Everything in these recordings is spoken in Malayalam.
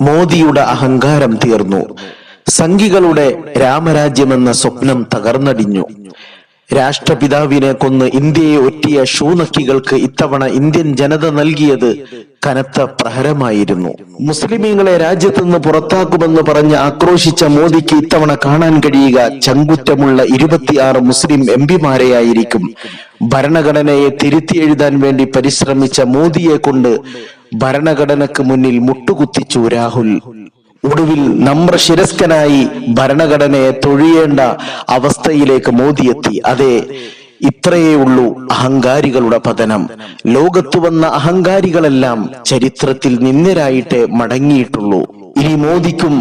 മോദിയുടെ അഹങ്കാരം തീർന്നു. സംഘികളുടെ രാമരാജ്യമെന്ന സ്വപ്നം തകർന്നടിഞ്ഞു. രാഷ്ട്രപിതാവിനെ കൊന്ന് ഇന്ത്യയെ ഒറ്റിയ ഷൂനക്കികൾക്ക് ഇത്തവണ ഇന്ത്യൻ ജനത നൽകിയത് കനത്ത പ്രഹരമായിരുന്നു. മുസ്ലിമീങ്ങളെ രാജ്യത്ത് നിന്ന് പുറത്താക്കുമെന്ന് പറഞ്ഞ് ആക്രോശിച്ച മോദിക്ക് ഇത്തവണ കാണാൻ കഴിയുക ചങ്കുറ്റമുള്ള ഇരുപത്തിയാറ് മുസ്ലിം എം പിമാരെയായിരിക്കും. ഭരണഘടനയെ തിരുത്തി എഴുതാൻ വേണ്ടി പരിശ്രമിച്ച മോദിയെ കൊണ്ട് ഭരണഘടനക്ക് മുന്നിൽ മുട്ടുകുത്തിച്ചു രാഹുൽ. ഒടുവിൽ നമ്രശിരസ്കനായി ഭരണഘടനയെ തൊഴിയേണ്ട അവസ്ഥയിലേക്ക് മോദി എത്തി അതെ ഇത്രയേ ഉള്ളൂ അഹങ്കാരികളുടെ പതനം. ലോകത്തു വന്ന അഹങ്കാരികളെല്ലാം ചരിത്രത്തിൽ നിന്നരായിട്ടേ മടങ്ങിയിട്ടുള്ളൂ. ഇനി മോദിക്കും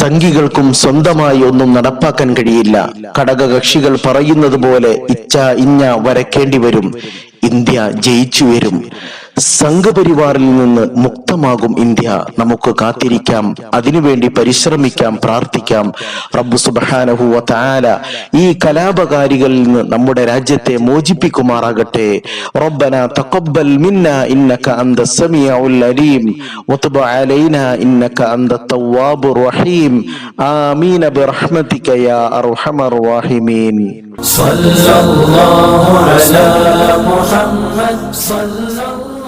സംഘികൾക്കും സ്വന്തമായി ഒന്നും നടപ്പാക്കാൻ കഴിയില്ല. ഘടകകക്ഷികൾ പറയുന്നത് പോലെ ഇച്ച ഇഞ്ഞ വരക്കേണ്ടി വരും. ഇന്ത്യ ജയിച്ചു വരും സംഘപരിവാറിൽ നിന്ന് മുക്തമാകും ഇന്ത്യ നമുക്ക് കാത്തിരിക്കാം അതിനുവേണ്ടി പരിശ്രമിക്കാം പ്രാർത്ഥിക്കാം റബ്ബു സുബ്ഹാനഹു വ തആല ഈ കലാപകാരികളിൽ നിന്ന് നമ്മുടെ രാജ്യത്തെ മോചിപ്പിക്കുമാറാകട്ടെ റബ്ബന തഖബ്ബൽ മിന്ന ഇന്നക അന്ത സമീഉൽ അലീം വതുബ് അലൈന ഇന്നക അന്ത തവ്വാബുർ റഹീം ആമീൻ ബിറഹ്മതിക യാ അർഹമർ റഹീമീൻ صلى الله على محمد صلى الله